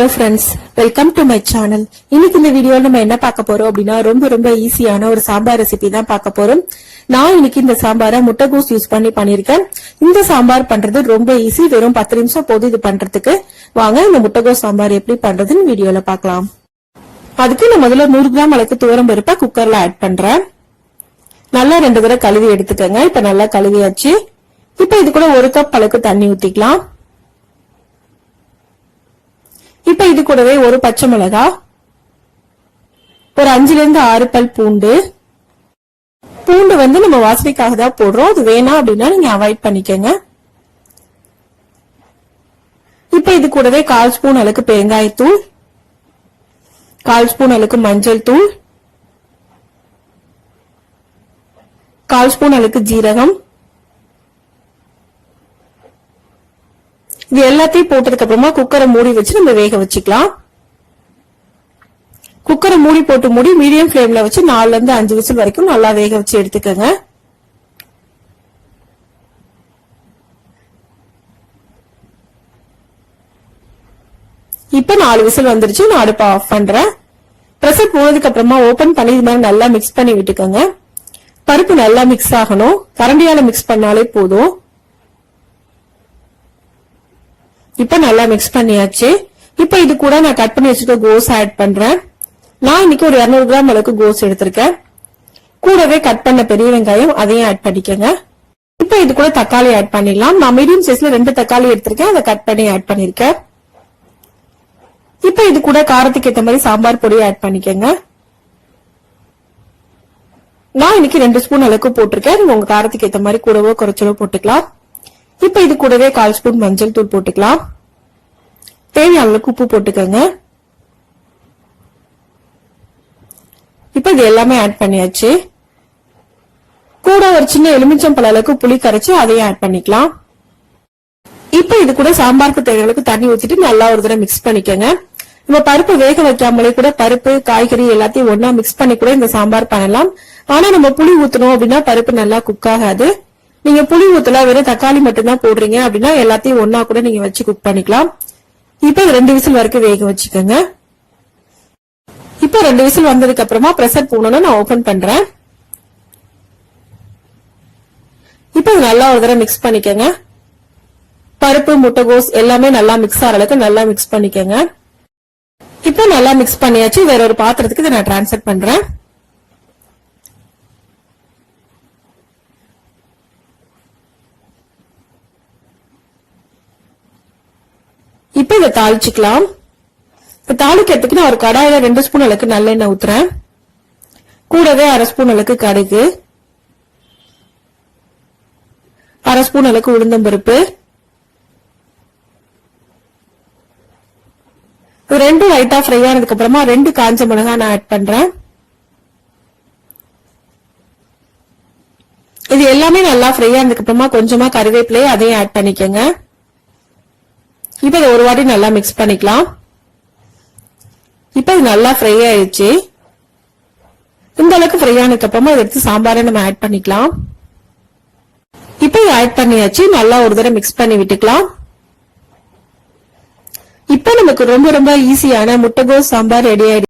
Hello friends welcome to my channel இன்னைக்கு இந்த வீடியோவில் நம்ம என்ன பார்க்க போறோம் அப்படின்னா ரொம்ப ரொம்ப ஈஸியான ஒரு சாம்பார் ரெசிபி தான் பார்க்க போறோம். நான் இன்னைக்கு இந்த சாம்பாரை முட்டைகோஸ் யூஸ் பண்ணி பண்ணிருக்கேன் இந்த சாம்பார் பண்றது ரொம்ப ஈஸி வெறும் பத்து நிமிஷம் போது இது பண்றதுக்கு. வாங்க இந்த முட்டைகோஸ் சாம்பார் எப்படி பண்றதுன்னு வீடியோல பார்க்கலாம். அதுக்கு நான் முதல்ல நூறு கிராம் அளவுக்கு தூரம் பருப்பா குக்கர்ல ஆட் பண்றேன். நல்லா ரெண்டு தடவை கழுவி எடுத்துக்கோங்க. இப்ப நல்லா கழுவியாச்சு. இப்ப இது கூட ஒரு கப் அளவுக்கு தண்ணி ஊத்திக்கலாம். இப்ப இது கூடவே ஒரு பச்சை மிளகா ஒரு அஞ்சுல இருந்து ஆறு பல் பூண்டு. பூண்டு வந்து நம்ம வாசனைக்காக தான் போடுறோம். அது வேணாம் அப்படின்னா நீங்க அவாய்ட் பண்ணிக்கோங்க. இப்ப இது கூடவே கால் ஸ்பூன் அளவுக்கு பெருங்காயத்தூள் கால் ஸ்பூன் அளவுக்கு மஞ்சள் தூள் கால் ஸ்பூன் அளவுக்கு ஜீரகம் இது எல்லாத்தையும் போட்டதுக்கு அப்புறமா குக்கரை மூடி வச்சு நம்ம வேக வச்சுக்கலாம். குக்கரை மூடி போட்டு மூடி மீடியம் ஃபிளேம்ல வச்சு நாலுல இருந்து அஞ்சு விசில் வரைக்கும் நல்லா வேக வச்சு எடுத்துக்கோங்க. இப்ப நாலு விசில் வந்துருச்சு நான் அடுப்பை ஆஃப் பண்றேன். ப்ரெஷர் போனதுக்கு அப்புறமா ஓபன் பண்ணி இது மாதிரி நல்லா மிக்ஸ் பண்ணி விட்டுக்கோங்க. பருப்பு நல்லா மிக்ஸ் ஆகணும். கரண்டியால மிக்ஸ் பண்ணாலே போதும். இப்ப நல்லா மிக்ஸ் பண்ணியாச்சு. இப்ப இது கூட நான் கட் பண்ணி வச்சுக்க கோஸ் ஆட் பண்றேன். நான் இன்னைக்கு ஒரு 200 கிராம் அளவுக்கு கோஸ் எடுத்திருக்கேன். கூடவே கட் பண்ண பெரிய வெங்காயம் அதையும் ஆட் பண்ணிக்கோங்க. இப்ப இது கூட தக்காளி ஆட் பண்ணிடலாம். நான் மீடியம் சைஸ்ல ரெண்டு தக்காளி எடுத்திருக்கேன். அதை கட் பண்ணி ஆட் பண்ணிருக்கேன். இப்ப இது கூட காரத்துக்கு ஏத்த மாதிரி சாம்பார் பொடி ஆட் பண்ணிக்கோங்க. நான் இன்னைக்கு ரெண்டு ஸ்பூன் அளவுக்கு போட்டிருக்கேன். உங்க காரத்துக்கு ஏத்த மாதிரி கூடவோ குறைச்சலோ போட்டுக்கலாம். இப்ப இது கூடவே கால் ஸ்பூன் மஞ்சள் தூள் போட்டுக்கலாம். தேவையான அளவுக்கு உப்பு போட்டுக்கோங்க. இப்ப இது எல்லாமே ஆட் பண்ணியாச்சு. கூட ஒரு சின்ன எலுமிச்சம்பழ அளவுக்கு புளி கரைச்சு அதையும் ஆட் பண்ணிக்கலாம். இப்ப இது கூட சாம்பாருக்கு தேவைகளுக்கு தண்ணி ஊத்திட்டு நல்லா ஒரு தடவை மிக்ஸ் பண்ணிக்கோங்க. நம்ம பருப்பு வேக வைக்காமலே கூட பருப்பு காய்கறி எல்லாத்தையும் ஒன்னா மிக்ஸ் பண்ணி கூட இந்த சாம்பார் பண்ணலாம். ஆனா நம்ம புளி ஊத்தணும் அப்படின்னா பருப்பு நல்லா குக் ஆகாது. நீங்க புளி ஊத்தல வெறும் தக்காளி மட்டும்தான் போடுறீங்க அப்படின்னா எல்லாத்தையும் ஒன்னா கூட நீங்க வச்சு குக் பண்ணிக்கலாம். இப்ப ரெண்டு விசில் வரைக்கும் வேக வச்சுக்கோங்க. இப்ப ரெண்டு விசில் வந்ததுக்கு அப்புறமா பிரஷர் போகணும்னு நான் ஓபன் பண்றேன். இப்ப நல்லா ஒரு தடவை மிக்ஸ் பண்ணிக்கோங்க. பருப்பு முட்டைகோஸ் எல்லாமே நல்லா மிக்ஸ் ஆகிற அளவுக்கு நல்லா மிக்ஸ் பண்ணிக்கோங்க. இப்ப நல்லா மிக்ஸ் பண்ணியாச்சு. வேற ஒரு பாத்திரத்துக்கு இதை நான் டிரான்ஸ்ஃபர் பண்றேன். இப்ப இதை தாளிச்சுக்கலாம். இப்ப தாளிக்கிறதுக்கு நான் ஒரு கடாயில ரெண்டு ஸ்பூன் அளவுக்கு நல்லெண்ணெய் ஊத்துறேன். கூடவே அரை ஸ்பூன் அளவுக்கு கடுகு. அரை ஸ்பூன் அளவுக்கு உளுந்தம்பருப்பு ரெண்டும் லைட்டா ஃப்ரை ஆனதுக்கு அப்புறமா ரெண்டு காஞ்ச மிளகா நான் ஆட் பண்றேன். இது எல்லாமே நல்லா ஃப்ரை ஆனதுக்கு அப்புறமா கொஞ்சமா கருவேப்பிலையை அதையும் ஆட் பண்ணிக்கோங்க. இப்ப இதை ஒரு வாட்டி நல்லா மிக்ஸ் பண்ணிக்கலாம். இப்ப இது நல்லா ஃப்ரை ஆயிடுச்சு. இந்த அளவுக்கு ஃப்ரை ஆனதுக்கு அப்புறமா இதை எடுத்து சாம்பாரை நம்ம ஆட் பண்ணிக்கலாம். இப்ப இதை ஆட் பண்ணியாச்சு. நல்லா ஒரு தடவை மிக்ஸ் பண்ணி விட்டுக்கலாம். இப்ப நமக்கு ரொம்ப ரொம்ப ஈஸியான முட்டைகோஸ் சாம்பார் ரெடி ஆயிடுச்சு.